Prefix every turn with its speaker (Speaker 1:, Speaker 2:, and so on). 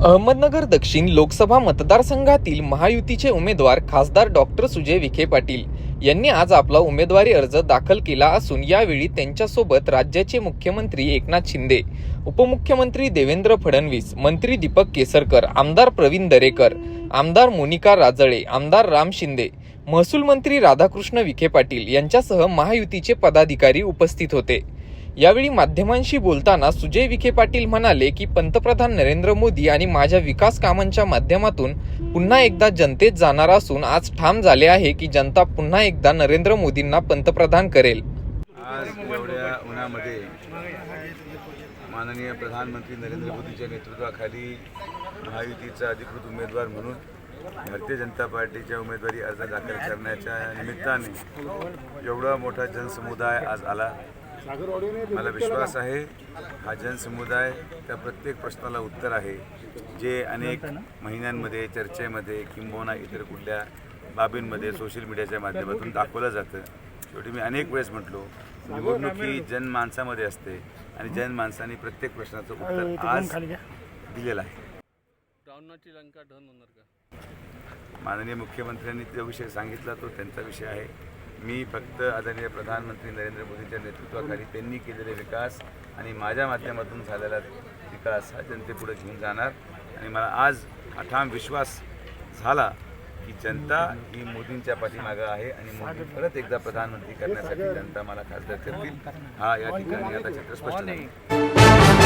Speaker 1: अहमदनगर दक्षिण लोकसभा मतदारसंघातील महायुतीचे उमेदवार खासदार डॉक्टर सुजय विखे पाटील यांनी आज आपला उमेदवारी अर्ज दाखल केला असून यावेळी त्यांच्यासोबत राज्याचे मुख्यमंत्री एकनाथ शिंदे उपमुख्यमंत्री देवेंद्र फडणवीस मंत्री दीपक केसरकर आमदार प्रवीण दरेकर आमदार मोनिका राजळे आमदार राम शिंदे महसूल मंत्री राधाकृष्ण विखे पाटील यांच्यासह महायुतीचे पदाधिकारी उपस्थित होते. यावेळी माध्यमांशी बोलताना सुजय विखे पाटील म्हणाले की पंतप्रधान नरेंद्र मोदी आणि माझ्या विकास कामांच्या माध्यमातून पुन्हा एकदा जनतेत जाणार असून आज ठाम झाले आहे की जनता पुन्हा एकदा नरेंद्र मोदींना पंतप्रधान करेल.
Speaker 2: आज एवढ्या उन्हामध्ये माननीय प्रधानमंत्री नरेंद्र मोदींच्या नेतृत्वाखाली महायुतीचा अधिकृत उमेदवार म्हणून भारतीय जनता पार्टीच्या उमेदवारी अर्ज दाखल करण्याच्या निमित्ताने एवढा मोठा जनसमुदाय आज आला. मला विश्वास आहे हा जनसमुदाय त्या प्रत्येक प्रश्नाला उत्तर आहे. जे अनेक महिन्यांमध्ये चर्चेमध्ये किंबहुना इतर कुठल्या बाबींमध्ये सोशल मीडियाच्या माध्यमातून दाखवलं जातं. शेवटी मी अनेक वेळेस म्हटलो निवडणूक ही जनमानसामध्ये असते आणि जनमानसाने प्रत्येक प्रश्नाचं उत्तर आज दिलेलं आहे. माननीय मुख्यमंत्र्यांनी जो विषय सांगितला तो त्यांचा विषय आहे. मी फक्त आदरणीय प्रधानमंत्री नरेंद्र मोदींच्या नेतृत्वाखाली त्यांनी केलेले विकास आणि माझ्या माध्यमातून झालेला विकास हा जनतेपुढे घेऊन जाणार. आणि मला आज अठाम विश्वास झाला की जनता ही मोदींच्या पाठीमागं आहे आणि मोदी परत एकदा प्रधानमंत्री करण्यासाठी जनता मला खासदार करतील. हा या ठिकाणी आता चित्र स्पष्ट नाही